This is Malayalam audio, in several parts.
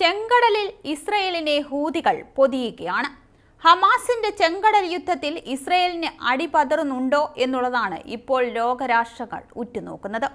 ചെങ്കടലിൽ ഇസ്രയേലിനെ ഹൂതികൾ പൊതിയുകയാണ്. ഹമാസിന്റെ ചെങ്കടൽ യുദ്ധത്തിൽ ഇസ്രയേലിന് അടിപതറുന്നുണ്ടോ എന്നുള്ളതാണ് ഇപ്പോൾ ലോകരാഷ്ട്രങ്ങൾ ഉറ്റുനോക്കുന്നത്.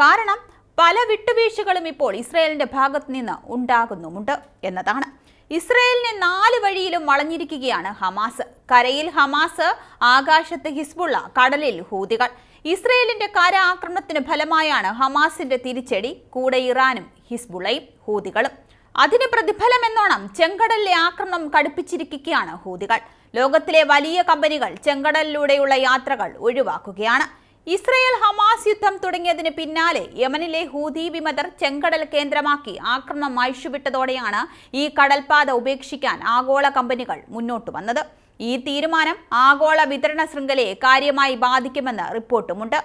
കാരണം പല വിട്ടുവീഴ്ചകളും ഇപ്പോൾ ഇസ്രയേലിന്റെ ഭാഗത്തു നിന്ന് ഉണ്ടാകുന്നുമുണ്ട് എന്നതാണ്. ഇസ്രയേലിനെ നാല് വഴിയിലും വളഞ്ഞിരിക്കുകയാണ് ഹമാസ്. കരയിൽ ഹമാസ് ആകാശത്ത് ഹിസ്ബുള്ള കടലിൽ ഹൂതികൾ. ഇസ്രയേലിന്റെ കര ആക്രമണത്തിന് ഫലമായാണ് ഹമാസിന്റെ തിരിച്ചടി. കൂടെ ഇറാനും ഹിസ്ബുള്ളയും ഹൂതികളും. അതിന് പ്രതിഫലം എന്നോണം ചെങ്കടലിലെ ആക്രമണം കടുപ്പിച്ചിരിക്കുകയാണ് ഹൂതികൾ. ലോകത്തിലെ വലിയ കമ്പനികൾ ചെങ്കടലിലൂടെയുള്ള യാത്രകൾ ഒഴിവാക്കുകയാണ്. ഇസ്രയേൽ ഹമാസ് യുദ്ധം തുടങ്ങിയതിന് പിന്നാലെ യമനിലെ ഹൂതി വിമതർ ചെങ്കടൽ കേന്ദ്രമാക്കി ആക്രമണം അഴിച്ചുവിട്ടതോടെയാണ് ഈ കടൽപാത ഉപേക്ഷിക്കാൻ ആഗോള കമ്പനികൾ മുന്നോട്ട് വന്നത്. ഈ തീരുമാനം ആഗോള വിതരണ ശൃംഖലയെ കാര്യമായി ബാധിക്കുമെന്ന് റിപ്പോർട്ടുമുണ്ട്.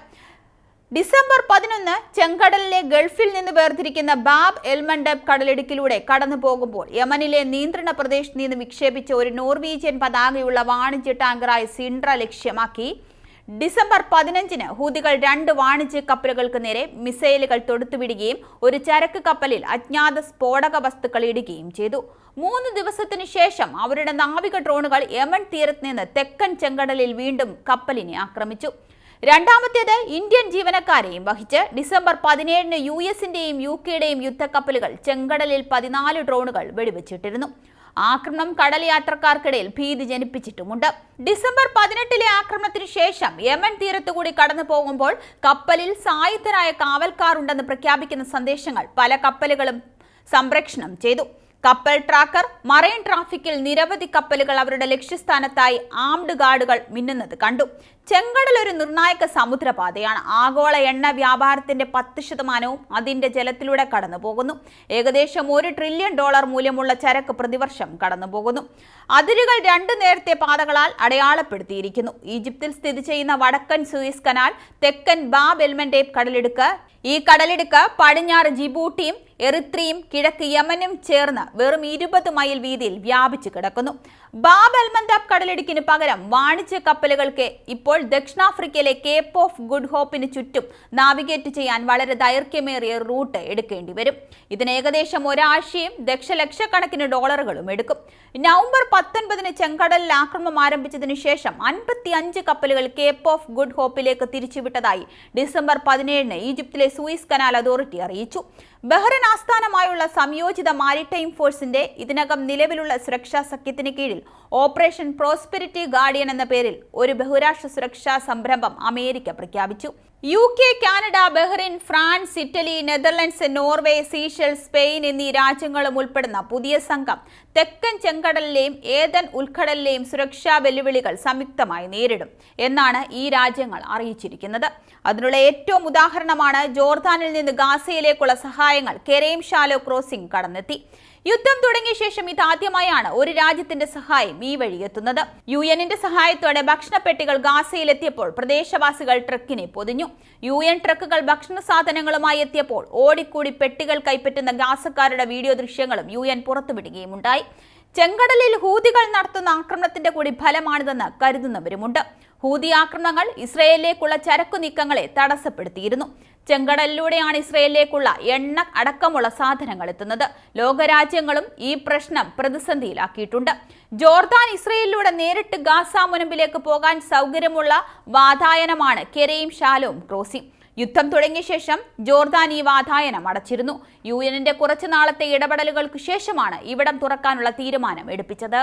ഡിസംബർ പതിനൊന്ന് ചെങ്കടലിലെ ഗൾഫിൽ നിന്ന് വേർതിരിക്കുന്ന ബാബ് എൽമണ്ടബ് കടലിടുക്കിലൂടെ കടന്നു പോകുമ്പോൾ യമനിലെ നിയന്ത്രണ പ്രദേശത്ത് നിന്ന് വിക്ഷേപിച്ച ഒരു നോർവീജിയൻ പതാകയുള്ള വാണിജ്യ ടാങ്കറായ സിൻഡ്ര ലക്ഷ്യമാക്കി. ഡിസംബർ പതിനഞ്ചിന് ഹൂതികൾ രണ്ട് വാണിജ്യ കപ്പലുകൾക്ക് നേരെ മിസൈലുകൾ തൊടുത്തുവിടുകയും ഒരു ചരക്ക് കപ്പലിൽ അജ്ഞാത സ്ഫോടക വസ്തുക്കൾ ഇടുകയും ചെയ്തു. മൂന്ന് ദിവസത്തിനു ശേഷം അവരുടെ നാവിക ഡ്രോണുകൾ യമൻ തീരത്ത് നിന്ന് തെക്കൻ ചെങ്കടലിൽ വീണ്ടും കപ്പലിനെ ആക്രമിച്ചു. രണ്ടാമത്തേത് ഇന്ത്യൻ ജീവനക്കാരെയും വഹിച്ച് ഡിസംബർ പതിനേഴിന് യു എസിന്റെയും യു കെയുടെയും യുദ്ധക്കപ്പലുകൾ ചെങ്കടലിൽ പതിനാല് ഡ്രോണുകൾ വെടിവെച്ചിട്ടിരുന്നു. ആക്രമണം കടൽ യാത്രക്കാർക്കിടയിൽ ഭീതി ജനിപ്പിച്ചിട്ടുമുണ്ട്. ഡിസംബർ പതിനെട്ടിലെ ആക്രമണത്തിന് ശേഷം യമൻ തീരത്തുകൂടി കടന്നു പോകുമ്പോൾ കപ്പലിൽ സായുധരായ കാവൽക്കാർ ഉണ്ടെന്ന് പ്രഖ്യാപിക്കുന്ന സന്ദേശങ്ങൾ പല കപ്പലുകളും സംരക്ഷണം ചെയ്തു. കപ്പൽ ട്രാക്കർ മറൈൻ ട്രാഫിക്കിൽ നിരവധി കപ്പലുകൾ അവരുടെ ലക്ഷ്യസ്ഥാനത്തായി ആംഡ് ഗാർഡുകൾ മിന്നുന്നത് കണ്ടു. ചെങ്കടൽ ഒരു നിർണായക സമുദ്രപാതയാണ്. ആഗോള എണ്ണ വ്യാപാരത്തിന്റെ പത്ത് ശതമാനവും അതിന്റെ ജലത്തിലൂടെ കടന്നു പോകുന്നു ഏകദേശം ഒരു ട്രില്യൺ ഡോളർ മൂല്യമുള്ള ചരക്ക് പ്രതിവർഷം കടന്നു പോകുന്നു അതിരുകൾ രണ്ട് നേരത്തെ പാതകളാൽ അടയാളപ്പെടുത്തിയിരിക്കുന്നു. ഈജിപ്തിൽ സ്ഥിതി ചെയ്യുന്ന വടക്കൻ സൂയിസ് കനാൽ തെക്കൻ ബാബ് എൽമൻഡേബ് കടലിടുക്ക് ഈ കടലിടുക്ക് പടിഞ്ഞാറ് ജിബൂട്ടിയും എറിത്രിയും കിഴക്ക് യമനും ചേർന്ന് വെറും ഇരുപത് മൈൽ വീതിയിൽ വ്യാപിച്ചു കിടക്കുന്നു. ബാബ് അൽമന്താബ് കടലിടുക്കിന് പകരം വാണിജ്യ കപ്പലുകൾക്ക് ഇപ്പോൾ ദക്ഷിണാഫ്രിക്കയിലെ കേപ്പ് ഓഫ് ഗുഡ് ഹോപ്പിന് ചുറ്റും നാവിഗേറ്റ് ചെയ്യാൻ വളരെ ദൈർഘ്യമേറിയ റൂട്ട് എടുക്കേണ്ടി വരും. ഇതിന് ഏകദേശം ഒരാഴ്ചയും ദക്ഷലക്ഷക്കണക്കിന് ഡോളറുകളും എടുക്കും. നവംബർ പത്തൊൻപതിന് ചെങ്കടലിൽ ആക്രമണം ആരംഭിച്ചതിന് ശേഷം അൻപത്തി അഞ്ച് കപ്പലുകൾ കേപ്പ് ഓഫ് ഗുഡ് ഹോപ്പിലേക്ക് തിരിച്ചുവിട്ടതായി ഡിസംബർ പതിനേഴിന് ഈജിപ്തിലെ സൂയിസ് കനാൽ അതോറിറ്റി അറിയിച്ചു. ബഹ്റൻ ആസ്ഥാനമായുള്ള സംയോജിത മാരിടൈം ഫോഴ്സിന്റെ ഇതിനകം നിലവിലുള്ള സുരക്ഷാ സഖ്യത്തിന് കീഴിൽ ഓപ്പറേഷൻ പ്രോസ്പെരിറ്റി ഗാർഡിയൻ എന്ന പേരിൽ ഒരു ബഹുരാഷ്ട്ര സുരക്ഷാ സംരംഭം അമേരിക്ക പ്രഖ്യാപിച്ചു. U K Canada Bahrain France Italy Netherlands Norway Seychelles Spain എന്നീ രാജ്യങ്ങളും ഉൾപ്പെടുന്ന പുതിയ സംഘം തെക്കൻ ചെങ്കടലിലെയും ഏതൻ ഉൾക്കടലിലെയും സുരക്ഷാ വെല്ലുവിളികൾ സംയുക്തമായി നേരിടും എന്നാണ് ഈ രാജ്യങ്ങൾ അറിയിച്ചിരിക്കുന്നത്. അതിനുള്ള ഏറ്റവും ഉദാഹരണമാണ് ജോർദാനിൽ നിന്ന് ഗാസയിലേക്കുള്ള സഹായങ്ങൾ കെരേം ഷാലോ ക്രോസിംഗ് കടന്നെത്തി. യുദ്ധം തുടങ്ങിയ ശേഷം ഇതാദ്യമായാണ് ഒരു രാജ്യത്തിന്റെ സഹായം ഈ വഴി എത്തുന്നത്. യു എന്നിന്റെ സഹായത്തോടെ ഭക്ഷണപ്പെട്ടികൾ ഗാസയിലെത്തിയപ്പോൾ പ്രദേശവാസികൾ ട്രക്കിനെ പൊതിഞ്ഞു. യു എൻ ട്രക്കുകൾ ഭക്ഷണ സാധനങ്ങളുമായി എത്തിയപ്പോൾ ഓടിക്കൂടി പെട്ടികൾ കൈപ്പറ്റുന്ന ഗാസക്കാരുടെ വീഡിയോ ദൃശ്യങ്ങളും യു എൻ പുറത്തുവിടുകയുമുണ്ടായി. ചെങ്കടലിൽ ഹൂതികൾ നടത്തുന്ന ആക്രമണത്തിന്റെ കൂടി ഫലമാണിതെന്ന് കരുതുന്നവരുമുണ്ട്. ഹൂതി ആക്രമണങ്ങൾ ഇസ്രയേലിലേക്കുള്ള ചരക്കു നീക്കങ്ങളെ തടസ്സപ്പെടുത്തിയിരുന്നു. ചെങ്കടലിലൂടെയാണ് ഇസ്രയേലിലേക്കുള്ള എണ്ണ അടക്കമുള്ള സാധനങ്ങൾ എത്തുന്നത്. ലോകരാജ്യങ്ങളും ഈ പ്രശ്നം പ്രതിസന്ധിയിലാക്കിയിട്ടുണ്ട്. ജോർദാൻ ഇസ്രയേലിലൂടെ നേരിട്ട് ഗാസ മുനമ്പിലേക്ക് പോകാൻ സൗകര്യമുള്ള വാതായനമാണ് കെരയും ഷാലോം ക്രോസിംഗ് യുദ്ധം തുടങ്ങിയ ശേഷം ജോർദാൻ ഈ വാതായനം അടച്ചിരുന്നു. യു എന്നിന്റെ കുറച്ചു നാളത്തെ ഇടപെടലുകൾക്ക് ശേഷമാണ് ഇവിടം തുറക്കാനുള്ള തീരുമാനം എടുപ്പിച്ചത്.